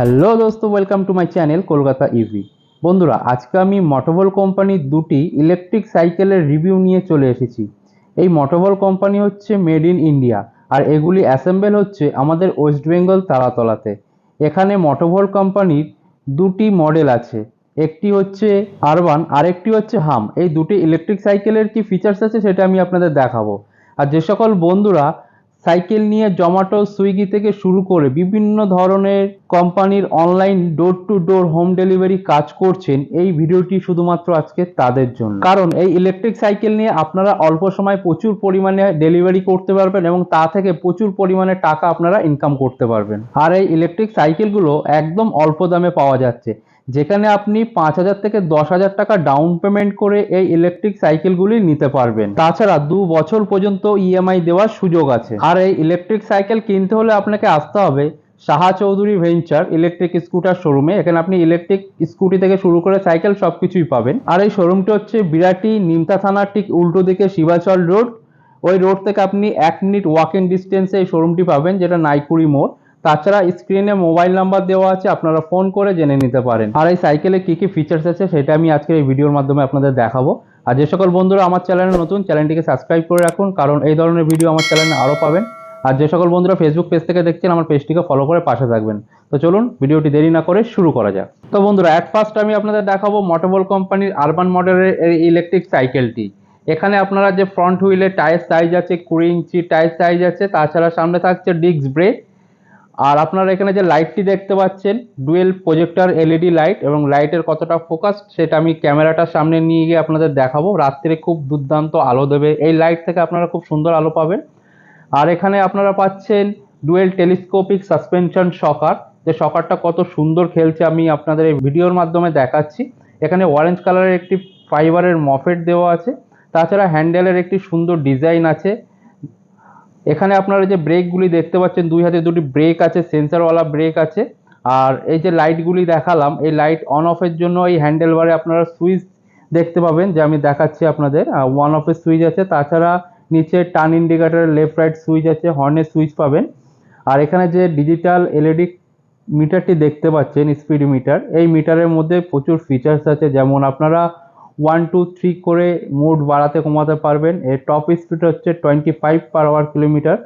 Hello দোস্ত welcome to my channel Kolkata EV বন্ধুরা, আজকে আমি মোটোভল কোম্পানির দুটি ইলেকট্রিক সাইকেলের রিভিউ নিয়ে চলে এসেছি। এই মোটোভল কোম্পানি হচ্ছে মেড ইন ইন্ডিয়া আর এগুলি অ্যাসেম্বল হচ্ছে আমাদের ওয়েস্ট বেঙ্গল তারাতলাতে। এখানে মোটোভল কোম্পানির দুটি মডেল আছে, একটি হচ্ছে আরবান আরেকটি হচ্ছে হাম এই দুটি ইলেকট্রিক সাইকেলের কি ফিচার্স আছে সেটা আমি আপনাদের দেখাবো। আর যে সকল বন্ধুরা সাইকেল নিয়ে জোম্যাটো, সুইগি থেকে শুরু করে বিভিন্ন ধরনের কোম্পানির online door to door home delivery কাজ করছেন এই ভিডিওটি শুধুমাত্র আজকে তাদের জন্য। কারণ এই ইলেকট্রিক সাইকেল নিয়ে আপনারা অল্প সময় প্রচুর পরিমাণে ডেলিভারি করতে পারবেন এবং তা থেকে প্রচুর পরিমাণে টাকা আপনারা ইনকাম করতে পারবেন। আর এই ইলেকট্রিক সাইকেলগুলো একদম অল্প দামে পাওয়া যাচ্ছে। যেখানে আপনি পাঁচ হাজার থেকে দশ হাজার টাকা ডাউন পেমেন্ট করে এই ইলেকট্রিক সাইকেলগুলি নিতে পারবেন। তাছাড়া দু বছর পর্যন্ত ইএমআই দেওয়ার সুযোগ আছে। আর এই ইলেকট্রিক সাইকেল কিনতে হলে আপনাকে আসতে হবে Saha Chowdhury venture electric scooter শোরুমে এখানে আপনি ইলেকট্রিক স্কুটি থেকে শুরু করে সাইকেল সবকিছুই পাবেন। আর এই শোরুমটি হচ্ছে বিরাটি নিমতা থানার ঠিক উল্টো দিকে শিবাচল রোড ওই রোড থেকে আপনি এক মিনিট ওয়াকিং ডিস্টেন্সে এই শোরুমটি পাবেন, যেটা নাইকুড়ি মোড়। তাছাড়া স্ক্রিনে মোবাইল নাম্বার দেওয়া আছে, আপনারা ফোন করে জেনে নিতে পারেন। আর এই সাইকেলে কি কি ফিচার্স আছে, সেটা আমি আজকে এই ভিডিওর মাধ্যমে আপনাদের দেখাবো। আর যে সকল বন্ধুরা আমার চ্যানেলে নতুন চ্যানেলটিকে সাবস্ক্রাইব করে রাখুন, কারণ এই ধরনের ভিডিও আমার চ্যানেলে আরও পাবেন। আর যে সকল বন্ধুরা ফেসবুক পেজ থেকে দেখছেন, আমার পেজটিকে ফলো করে পাশে থাকবেন। তো চলুন, ভিডিওটি দেরি না করে শুরু করা যাক। তো বন্ধুরা অ্যাট ফার্স্ট আমি আপনাদের দেখাবো মোটোবল কোম্পানির আরবান মডেলের এই ইলেকট্রিক সাইকেলটি এখানে আপনারা যে ফ্রন্ট হুইলের টায়ার সাইজ আছে, কুড়ি ইঞ্চি টায়ার সাইজ আছে, তাছাড়া সামনে থাকছে ডিস্ক ব্রেক আর আপনারা এখানে যে লাইটটি দেখতে পাচ্ছেন ডুয়েল প্রজেক্টর এলইডি লাইট এবং লাইটের কতটা ফোকাস সেটা আমি ক্যামেরাটার সামনে নিয়ে গিয়ে আপনাদের দেখাবো। রাত্রে খুব দুর্দান্ত আলো দেবে। এই লাইট থেকে আপনারা খুব সুন্দর আলো পাবেন। আর এখানে আপনারা পাচ্ছেন ডুয়েল টেলিস্কোপিক সাসপেনশন শকার যে শকারটা কত সুন্দর খেলছে আমি আপনাদের এই ভিডিওর মাধ্যমে দেখাচ্ছি। এখানে অরেঞ্জ কালারের একটি ফাইবারের মফেট দেওয়া আছে। তাছাড়া হ্যান্ডেলের একটি সুন্দর ডিজাইন আছে। এখানে আপনারা যে ব্রেকগুলি দেখতে পাচ্ছেন, দুই হাতে দুটি ব্রেক আছে সেন্সারওয়ালা ব্রেক আছে। আর এই যে লাইটগুলি দেখালাম, এই লাইট অন অফের জন্য এই হ্যান্ডেল বারে আপনারা সুইচ দেখতে পাবেন, যে আমি দেখাচ্ছি আপনাদের। ওয়ান অফের সুইচ আছে, তাছাড়া নিচে টার্ন ইন্ডিকেটারের লেফট রাইট সুইচ আছে হর্নের সুইচ পাবেন। আর এখানে যে ডিজিটাল এলইডি মিটারটি দেখতে পাচ্ছেন স্পিড মিটার এই মিটারের মধ্যে প্রচুর ফিচার্স আছে, যেমন আপনারা ওয়ান টু থ্রি করে মোড বাড়াতে কমাতে পারবেন। এর টপ স্পিড হচ্ছে twenty five per hour kilometer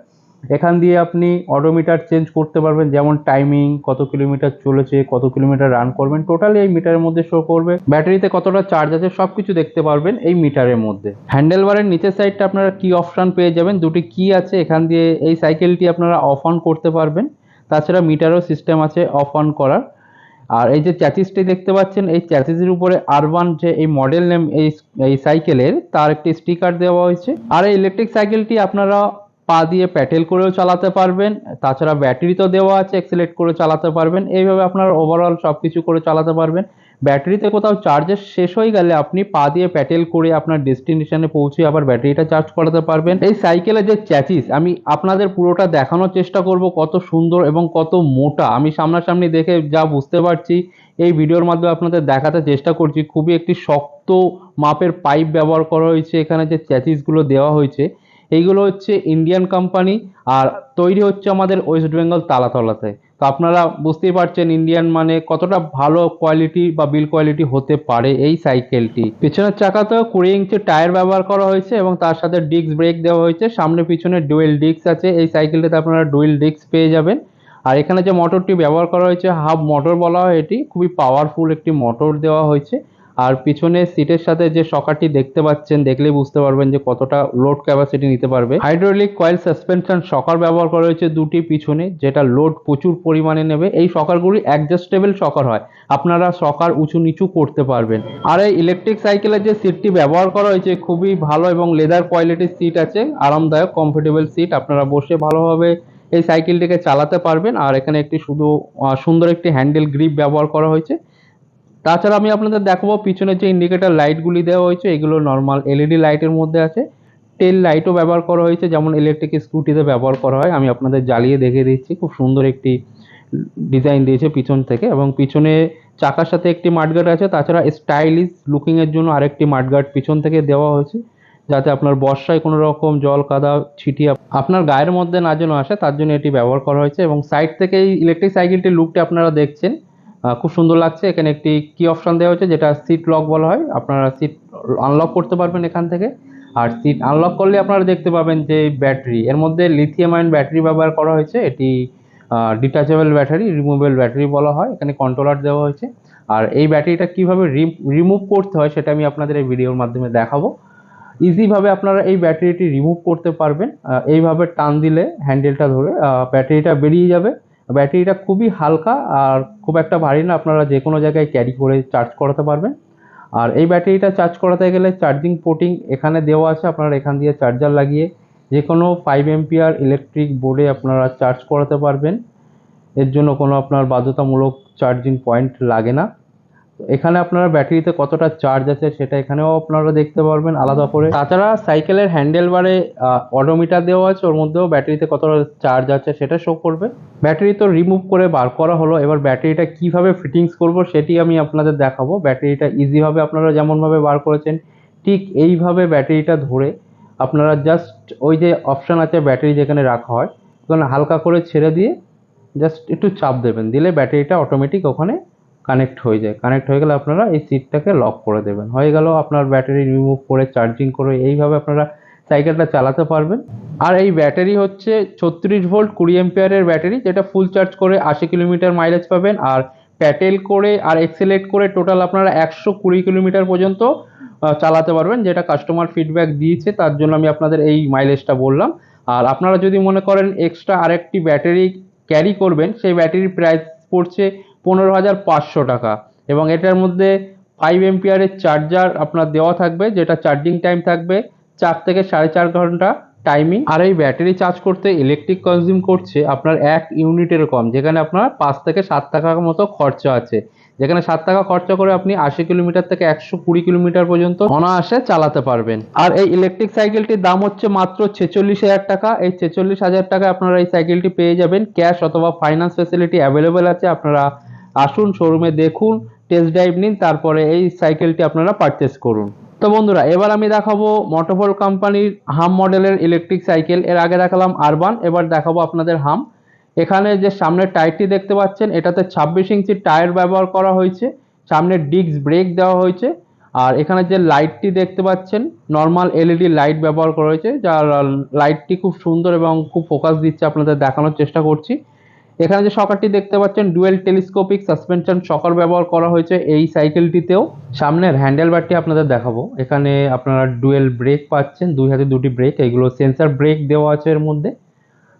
এখান দিয়ে আপনি অটোমিটার চেঞ্জ করতে পারবেন, যেমন টাইমিং কত কিলোমিটার চলেছে, কত কিলোমিটার রান করবেন। টোটালি এই মিটারের মধ্যে শো করবে। ব্যাটারিতে কতটা চার্জ আছে সব কিছু দেখতে পারবেন এই মিটারের মধ্যে। হ্যান্ডেল বারের নিচের সাইডটা আপনারা কি অপশান পেয়ে যাবেন। দুটি কি আছে, এখান দিয়ে এই সাইকেলটি আপনারা অফ অন করতে পারবেন। তাছাড়া মিটারও সিস্টেম আছে অফ অন করার। আর এই যে চ্যাচিসটি দেখতে পাচ্ছেন, এই চ্যাচিসের উপরে আরবান যে এই মডেল নেম এই এই সাইকেলের তার একটি স্টিকার দেওয়া হয়েছে। আর এই ইলেকট্রিক সাইকেলটি আপনারা পা দিয়ে প্যাটেল করেও চালাতে পারবেন, তাছাড়া ব্যাটারি তো দেওয়া আছে এক্সেলেট করে চালাতে পারবেন, এইভাবে আপনারা ওভারঅল সব কিছু করে চালাতে পারবেন। ব্যাটারিতে কোথাও চার্জের শেষ হয়ে গেলে আপনি পা দিয়ে প্যাটেল করে আপনার ডেস্টিনেশনে পৌঁছে আবার ব্যাটারিটা চার্জ করাতে পারবেন। এই সাইকেলের যে চ্যাচিস আমি আপনাদের পুরোটা দেখানোর চেষ্টা করব কত সুন্দর এবং কত মোটা। আমি সামনাসামনি দেখে যা বুঝতে পারছি, এই ভিডিওর মাধ্যমে আপনাদের দেখাতে চেষ্টা করছি। খুবই একটি শক্ত মাপের পাইপ ব্যবহার করা হয়েছে। এখানে যে চ্যাচিসগুলো দেওয়া হয়েছে এইগুলো হচ্ছে ইন্ডিয়ান কোম্পানি আর তৈরি হচ্ছে আমাদের ওয়েস্ট বেঙ্গল তালাতলাতে। তো আপনারা বুঝতেই পারছেন ইন্ডিয়ান মানে কতটা ভালো কোয়ালিটি বা বিল কোয়ালিটি হতে পারে এই সাইকেলটি পিছনের চাকাতেও কুড়ি ইঞ্চি টায়ার ব্যবহার করা হয়েছে এবং তার সাথে ডিস্ক ব্রেক দেওয়া হয়েছে। সামনে পিছনে ডুয়েল ডিস্ক আছে। এই সাইকেলটাতে আপনারা ডুয়েল ডিস্ক পেয়ে যাবেন। আর এখানে যে মোটরটি ব্যবহার করা হয়েছে হাফ মোটর বলা হয় এটি। খুবই পাওয়ারফুল একটি মোটর দেওয়া হয়েছে। আর পিছনে সিটের সাথে যে সকারটি দেখতে পাচ্ছেন, দেখলেই বুঝতে পারবেন যে কতটা লোড ক্যাপাসিটি নিতে পারবে। হাইড্রোলিক কয়েল সাসপেনশন সকার ব্যবহার করা হয়েছে দুটি পিছনে, যেটা লোড প্রচুর পরিমাণে নেবে। এই সকারগুলি অ্যাডজাস্টেবল সকার হয়। আপনারা সকার উঁচু নিচু করতে পারবেন। আর এই ইলেকট্রিক সাইকেলের যে সিটটি ব্যবহার করা হয়েছে, খুবই ভালো এবং লেদার কোয়ালিটির সিট আছে, আরামদায়ক কমফোর্টেবল সিট আপনারা বসে ভালোভাবে এই সাইকেলটিকে চালাতে পারবেন। আর এখানে একটি শুধু সুন্দর একটি হ্যান্ডেল গ্রিপ ব্যবহার করা হয়েছে। তাছাড়া আমি আপনাদের দেখাবো, পিছনে যে ইন্ডিকেটার লাইটগুলি দেওয়া হয়েছে, এগুলো নর্মাল এলইডি লাইটের মধ্যে আছে। টেল লাইটও ব্যবহার করা হয়েছে, যেমন ইলেকট্রিক স্কুটিতে ব্যবহার করা হয়। আমি আপনাদের জ্বালিয়ে দেখে দিচ্ছি, খুব সুন্দর একটি ডিজাইন দিয়েছে পিছন থেকে এবং পিছনে চাকার সাথে একটি মাঠগার্ড আছে। তাছাড়া স্টাইলিশ লুকিংয়ের জন্য আরেকটি মাঠগার্ড পিছন থেকে দেওয়া হয়েছে, যাতে আপনার বর্ষায় কোনো রকম জল, কাদা, ছিটিয়ে আপনার গায়ের মধ্যে না যেন আসে, তার জন্য এটি ব্যবহার করা হয়েছে এবং সাইড থেকে এই ইলেকট্রিক সাইকেলটির লুকটি আপনারা দেখছেন। খুব সুন্দর লাগছে। এখানে একটি কি অপশান দেওয়া হয়েছে, যেটা সিট লক বলা হয়। আপনারা সিট আনলক করতে পারবেন এখান থেকে। আর সিট আনলক করলে আপনারা দেখতে পাবেন যে ব্যাটারি, এর মধ্যে লিথিয়াম আয়ন ব্যাটারি ব্যবহার করা হয়েছে। এটি ডিটাচেবল ব্যাটারি রিমুভেবল ব্যাটারি বলা হয়। এখানে কন্ট্রোলার দেওয়া হয়েছে। আর এই ব্যাটারিটা কীভাবে রিমুভ করতে হয় সেটা আমি আপনাদের এই ভিডিওর মাধ্যমে দেখাবো। ইজিভাবে আপনারা এই ব্যাটারিটি রিমুভ করতে পারবেন। এইভাবে টান দিলে হ্যান্ডেলটা ধরে ব্যাটারিটা বেরিয়ে যাবে। ব্যাটারিটা খুবই হালকা আর খুব একটা ভারী না, আপনারা যে কোনো জায়গায় ক্যারি করে চার্জ করাতে পারবেন। আর এই ব্যাটারিটা চার্জ করাতে গেলে চার্জিং পোর্টিং এখানে দেওয়া আছে, আপনারা এখান দিয়ে চার্জার লাগিয়ে যে কোনো ফাইভ এমপিআর ইলেকট্রিক বোর্ডে আপনারা চার্জ করাতে পারবেন। এর জন্য কোনো আপনার বাধ্যতামূলক চার্জিং পয়েন্ট লাগে না। এখানে আপনারা ব্যাটারিতে কতটা চার্জ আছে সেটা এখানেও আপনারা দেখতে পারবেন আলাদা করে। তাছাড়া সাইকেলের হ্যান্ডেল বারে অডোমিটার দেওয়া আছে, ওর মধ্যেও ব্যাটারিতে কতটা চার্জ আছে সেটা শো করবে। ব্যাটারি তো রিমুভ করে বার করা হলো, এবার ব্যাটারিটা কীভাবে ফিটিংস করব সেটি আমি আপনাদের দেখাবো। ব্যাটারিটা ইজিভাবে আপনারা যেমনভাবে বার করেছেন, ঠিক এইভাবে ব্যাটারিটা ধরে আপনারা জাস্ট ওই যে অপশান আছে ব্যাটারি যেখানে রাখা হয়, ওখানে হালকা করে ছেড়ে দিয়ে জাস্ট একটু চাপ দেবেন। দিলে ব্যাটারিটা অটোমেটিক ওখানে কানেক্ট হয়ে যায়। কানেক্ট হয়ে গেলে আপনারা এই সিটটাকে লক করে দেবেন। হয়ে গেল আপনার ব্যাটারি রিমুভ করে চার্জিং করে, এইভাবে আপনারা সাইকেলটা চালাতে পারবেন। আর এই ব্যাটারি হচ্ছে ছত্রিশ ভোল্ট কুড়ি এম্পিয়ারের ব্যাটারি যেটা ফুল চার্জ করে আশি কিলোমিটার মাইলেজ পাবেন। আর প্যাটেল করে আর এক্সেলেট করে টোটাল আপনারা একশো কুড়ি কিলোমিটার পর্যন্ত চালাতে পারবেন, যেটা কাস্টমার ফিডব্যাক দিয়েছে। তার জন্য আমি আপনাদের এই মাইলেজটা বললাম। আর আপনারা যদি মনে করেন এক্সট্রা আরেকটি ব্যাটারি ক্যারি করবেন, সেই ব্যাটারির প্রাইস পড়ছে পনেরো হাজার পাঁচশো টাকা। এবং এটার মধ্যে ফাইভ এমপিয়ারের চার্জার আপনার দেওয়া থাকবে, যেটা চার্জিং টাইম থাকবে, চার থেকে সাড়ে চার ঘণ্টা টাইমিং আর এই ব্যাটারি চার্জ করতে ইলেকট্রিক কনজিউম করছে আপনার এক ইউনিটের কম, যেখানে আপনার পাঁচ থেকে সাত টাকার মতো খরচা আছে। যেখানে সাত টাকা খরচা করে আপনি আশি কিলোমিটার থেকে একশো কুড়ি কিলোমিটার পর্যন্ত অনায়াসে চালাতে পারবেন। আর এই ইলেকট্রিক সাইকেলটির দাম হচ্ছে মাত্র ছেচল্লিশ হাজার টাকা। এই ছেচল্লিশ হাজার টাকা আপনারা এই সাইকেলটি পেয়ে যাবেন। ক্যাশ অথবা ফাইন্যান্স ফেসিলিটি অ্যাভেলেবেল আছে, আপনারা আসুন শোরুমে দেখুন টেস্ট ড্রাইভ নিন, তারপরে এই সাইকেলটি আপনারা পারচেস করুন। তো বন্ধুরা, এবার আমি দেখাবো মোটোভোল কোম্পানির হাম মডেলের ইলেকট্রিক সাইকেল এর আগে দেখালাম আরবান এবার দেখাবো আপনাদের হাম এখানে যে সামনের টায়ারটি দেখতে পাচ্ছেন, এটাতে ছাব্বিশ ইঞ্চির টায়ার ব্যবহার করা হয়েছে। সামনে ডিস্ক ব্রেক দেওয়া হয়েছে। আর এখানে যে লাইটটি দেখতে পাচ্ছেন নর্মাল এলইডি লাইট ব্যবহার করা হয়েছে, যার লাইটটি খুব সুন্দর এবং খুব ফোকাস দিচ্ছে, আপনাদের দেখানোর চেষ্টা করছি। এখানে যে শকারটি দেখতে পাচ্ছেন, ডুয়েল টেলিস্কোপিক সাসপেনশন শকার ব্যবহার করা হয়েছে এই সাইকেলটিতেও। সামনের হ্যান্ডেল বারটি আপনাদের দেখাবো। এখানে আপনারা ডুয়েল ব্রেক পাচ্ছেন, দুই হাতে দুটি ব্রেক, এগুলো সেন্সার ব্রেক দেওয়া আছে এর মধ্যে।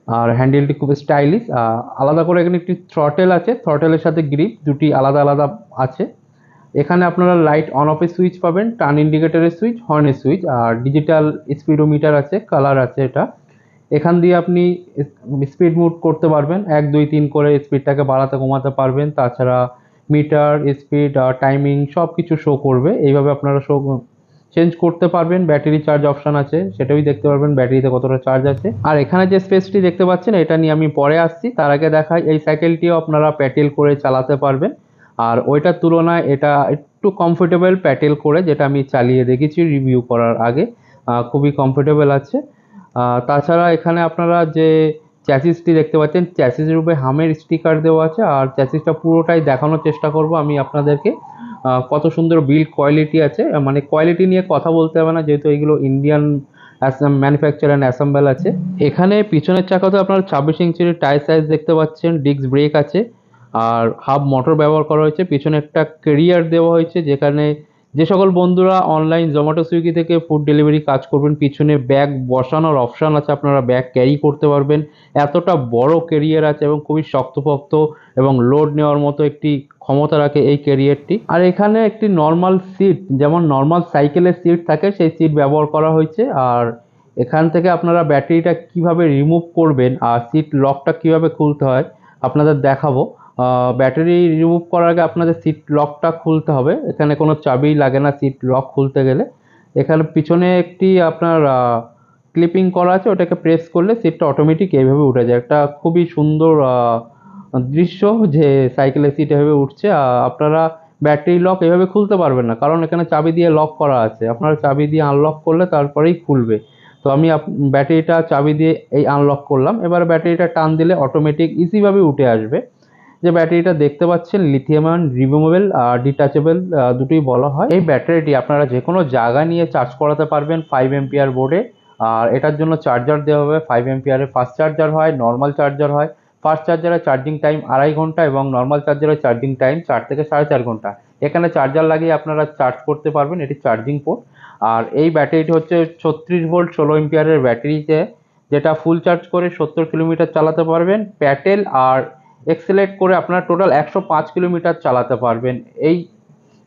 আর হ্যান্ডেলটি খুব স্টাইলিশ। আলাদা করে এখানে একটি থ্রটেল আছে, থ্রটেলের সাথে গ্রিপ দুটি আলাদা আলাদা আছে। এখানে আপনারা লাইট অন অফের সুইচ পাবেন, টার্ন ইন্ডিকেটরের সুইচ, হর্নের সুইচ, আর ডিজিটাল স্পিডোমিটার আছে, কালার আছে এটা। এখান দিয়ে আপনি স্পিড মুড করতে পারবেন। এক, দুই, তিন করে স্পিডটাকে বাড়াতে, কমাতে পারবেন। তাছাড়া মিটার স্পিড আর টাইমিং সব কিছু শো করবে। এইভাবে আপনারা শো চেঞ্জ করতে পারবেন। ব্যাটারি চার্জ অপশন আছে সেটাই দেখতে পারবেন। ব্যাটারিতে কতটা চার্জ আছে। আর এখানে যে স্পেসটি দেখতে পাচ্ছেন, এটা নিয়ে আমি পরে আসছি। তার আগে দেখাই, এই সাইকেলটিও আপনারা প্যাটেল করে চালাতে পারবেন। আর ওইটার তুলনায় এটা একটু কমফোর্টেবল প্যাটেল করে, যেটা আমি চালিয়ে দেখেছি রিভিউ করার আগে খুবই কমফোর্টেবল আছে। তাছাড়া এখানে আপনারা যে চ্যাসিসটি দেখতে পাচ্ছেন চ্যাসিসের উপরে হামের স্টিকার দেওয়া আছে, আর চ্যাসিসটা পুরোটাই দেখানোর চেষ্টা করব আমি আপনাদেরকে। কত সুন্দর বিল্ড কোয়ালিটি আছে মানে কোয়ালিটি নিয়ে কথা বলতে হবে না, যেহেতু এগুলো ইন্ডিয়ান ম্যানুফ্যাকচার অ্যান্ড অ্যাসেম্বল আছে। এখানে পিছনের চাকাতে আপনারা ছাব্বিশ ইঞ্চির টায়ার সাইজ দেখতে পাচ্ছেন ডিস্ক ব্রেক আছে, আর হাফ মোটর ব্যবহার করা হয়েছে। পিছনে একটা কেরিয়ার দেওয়া হয়েছে, যেখানে যে সকল বন্ধুরা অনলাইন জোম্যাটো সুইগি থেকে ফুড ডেলিভারি কাজ করবেন, পিছনে ব্যাগ বসানোর অপশান আছে, আপনারা ব্যাগ ক্যারি করতে পারবেন। এতটা বড় কেরিয়ার আছে এবং খুবই শক্তপোক্ত এবং লোড নেওয়ার মতো একটি ক্ষমতা রাখে এই ক্যারিয়ারটি আর এখানে একটি নর্মাল সিট যেমন নর্মাল সাইকেলের সিট থাকে, সেই সিট ব্যবহার করা হয়েছে। আর এখান থেকে আপনারা ব্যাটারিটা কীভাবে রিমুভ করবেন, আর সিট লকটা কীভাবে খুলতে হয়, আপনাদের দেখাবো। ব্যাটারি রিমুভ করার আগে আপনাদের সিট লকটা খুলতে হবে। এখানে কোনো চাবি লাগে না সিট লক খুলতে গেলে। এখানে পিছনে একটি আপনার ক্লিপিং করা আছে, ওটাকে প্রেস করলে সিটটা অটোমেটিক এইভাবে উঠে যায়। একটা খুবই সুন্দর দৃশ্য যে সাইকেলের সিট এভাবে উঠছে। আপনারা ব্যাটারি লক এভাবে খুলতে পারবেন না, কারণ এখানে চাবি দিয়ে লক করা আছে। আপনারা চাবি দিয়ে আনলক করলে তারপরেই খুলবে। তো আমি ব্যাটারিটা চাবি দিয়ে এই আনলক করলাম। এবার ব্যাটারিটা টান দিলে অটোমেটিক ইজিভাবে উঠে আসবে। যে ব্যাটারিটা দেখতে পাচ্ছেন লিথিয়াম আয়ন রিমুভেবল আর ডিটাচেবল দুটোই বলা হয়। এই ব্যাটারিটি আপনারা যে কোনো জায়গা নিয়ে চার্জ করাতে পারবেন ফাইভ এমপিআর বোর্ডে আর এটার জন্য চার্জার দেওয়া হবে ফাইভ এমপিআরের ফাস্ট চার্জার হয় নর্মাল চার্জার হয়। ফাস্ট চার্জারের চার্জিং টাইম আড়াই ঘণ্টা এবং নর্মাল চার্জারের চার্জিং টাইম চার থেকে সাড়ে চার ঘণ্টা। এখানে চার্জার লাগিয়ে আপনারা চার্জ করতে পারবেন, এটি চার্জিং পোর্ট আর এই ব্যাটারিটি হচ্ছে ছত্রিশ ভোল্ট ষোলো এমপিআরের ব্যাটারিতে, যেটা ফুল চার্জ করে সত্তর কিলোমিটার চালাতে পারবেন। প্যাটেল আর এক্সেলেট করে আপনারা টোটাল একশো পাঁচ কিলোমিটার চালাতে পারবেন এই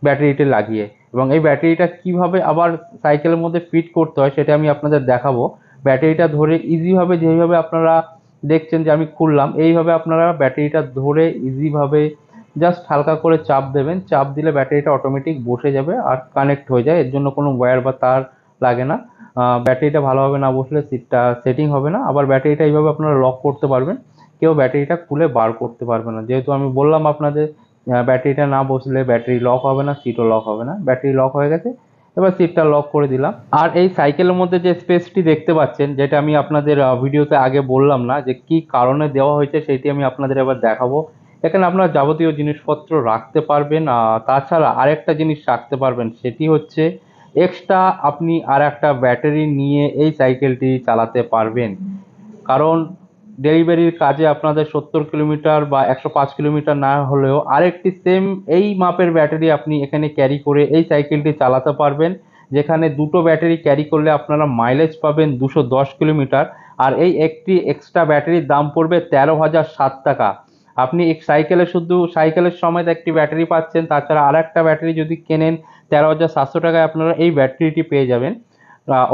ব্যাটারিটি লাগিয়ে। এবং এই ব্যাটারিটা কীভাবে আবার সাইকেলের মধ্যে ফিট করতে হয় সেটা আমি আপনাদের দেখাবো। ব্যাটারিটা ধরে ইজিভাবে যেভাবে আপনারা দেখছেন যে আমি খুললাম, এইভাবে আপনারা ব্যাটারিটা ধরে ইজিভাবে জাস্ট হালকা করে চাপ দেবেন। চাপ দিলে ব্যাটারিটা অটোমেটিক বসে যাবে আর কানেক্ট হয়ে যায়। এর জন্য কোনো ওয়্যার বা তার লাগে না। ব্যাটারিটা ভালোভাবে না বসলে সিটটা সেটিং হবে না। আবার ব্যাটারিটা এইভাবে আপনারা লক করতে পারবেন। কেউ ব্যাটারিটা খুলে বার করতে পারবে না। যেহেতু আমি বললাম আপনাদের ব্যাটারিটা না বসলে ব্যাটারি লক হবে না সিটও লক হবে না। ব্যাটারি লক হয়ে গেছে, এবার সিটটা লক করে দিলাম। আর এই সাইকেলের মধ্যে যে স্পেসটি দেখতে পাচ্ছেন, যেটা আমি আপনাদের ভিডিওতে আগে বললাম না যে কি কারণে দেওয়া হয়েছে, সেটি আমি আপনাদের এবার দেখাবো। এখানে আপনার যাবতীয় জিনিসপত্র রাখতে পারবেন তাছাড়া আরেকটা জিনিস রাখতে পারবেন, সেটি হচ্ছে এক্সট্রা আপনি আর একটা ব্যাটারি নিয়ে এই সাইকেলটি চালাতে পারবেন। কারণ ডেলিভারির কাজে আপনাদের সত্তর কিলোমিটার বা একশো পাঁচ কিলোমিটার না হলেও আরেকটি সেম এই মাপের ব্যাটারি আপনি এখানে ক্যারি করে এই সাইকেলটি চালাতে পারবেন, যেখানে দুটো ব্যাটারি ক্যারি করলে আপনারা মাইলেজ পাবেন দুশো দশ কিলোমিটার, আর এই একটি এক্সট্রা ব্যাটারির দাম পড়বে তেরো হাজার সাত টাকা। আপনি এক সাইকেলে শুধু সাইকেলের সময় একটি ব্যাটারি পাচ্ছেন, তাছাড়া আর একটা ব্যাটারি যদি কেনেন, তেরো হাজার সাতশো টাকায় আপনারা এই ব্যাটারিটি পেয়ে যাবেন।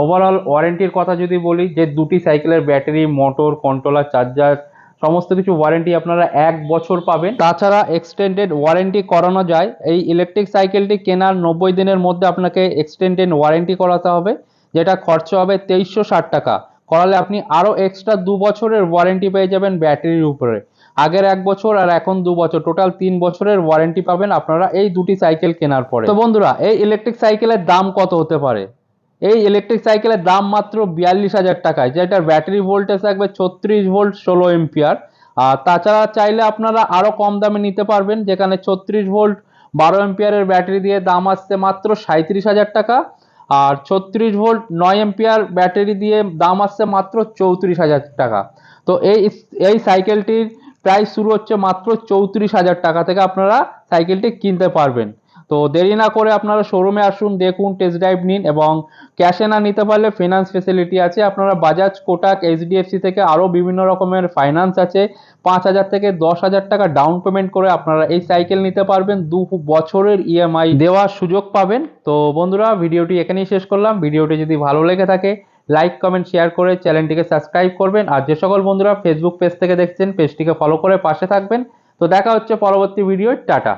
ওভারঅল ওয়ারেন্টির কথা যদি বলি, যে দুটি সাইকেলের ব্যাটারি মোটর কন্ট্রোলার চার্জার সমস্ত কিছু ওয়ারেন্টি আপনারা এক বছর পাবেন। তাছাড়া এক্সটেন্ডেড ওয়ারেন্টি করানো যায়। এই ইলেকট্রিক সাইকেলটি কেনার নব্বই দিনের মধ্যে আপনাকে এক্সটেন্ডেড ওয়ারেন্টি করাতে হবে, যেটা খরচ হবে তেইশশো ষাট টাকা। করালে আপনি আরও এক্সট্রা দু বছরের ওয়ারেন্টি পেয়ে যাবেন ব্যাটারির উপরে। আগের এক বছর আর এখন দু বছর। টোটাল তিন বছরের ওয়ারেন্টি পাবেন আপনারা এই দুটি সাইকেল কেনার পরে। তো বন্ধুরা, এই ইলেকট্রিক সাইকেলের দাম কত হতে পারে? এই ইলেকট্রিক সাইকেলের দাম মাত্র বিয়াল্লিশ হাজার টাকায় যেটার ব্যাটারি ভোল্টেজ থাকবে ছত্রিশ ভোল্ট ষোলো এম্পিয়ার আর তাছাড়া চাইলে আপনারা আরও কম দামে নিতে পারবেন, যেখানে ছত্রিশ ভোল্ট বারো এম্পিয়ারের ব্যাটারি দিয়ে দাম আসছে মাত্র সাঁত্রিশ হাজার টাকা, আর ছত্রিশ ভোল্ট নয় এম্পিয়ার ব্যাটারি দিয়ে দাম আসছে মাত্র চৌত্রিশ হাজার টাকা। তো এই এই সাইকেলটির প্রাইস শুরু হচ্ছে মাত্র চৌত্রিশ হাজার টাকা থেকে আপনারা সাইকেলটি কিনতে পারবেন। তো দেরি না করে আপনারা শোরুমে আসুন, দেখুন টেস্ট ড্রাইভ নিন এবং ক্যাশে না নিতে পারলে ফিনান্স ফেসিলিটি আছে। আপনারা বাজাজ কোটাক এইচডিএফসি থেকে আরও বিভিন্ন রকমের ফাইন্যান্স আছে। পাঁচ হাজার থেকে দশ হাজার টাকা ডাউন পেমেন্ট করে আপনারা এই সাইকেল নিতে পারবেন। দু বছরের ইএমআই দেওয়ার সুযোগ পাবেন। তো বন্ধুরা, ভিডিওটি এখানেই শেষ করলাম। ভিডিওটি যদি ভালো লেগে থাকে লাইক কমেন্ট শেয়ার করে চ্যানেলটিকে সাবস্ক্রাইব করবেন। আর যে সকল বন্ধুরা ফেসবুক পেজ থেকে দেখছেন পেজটিকে ফলো করে পাশে থাকবেন। তো দেখা হচ্ছে পরবর্তী ভিডিও টাটা।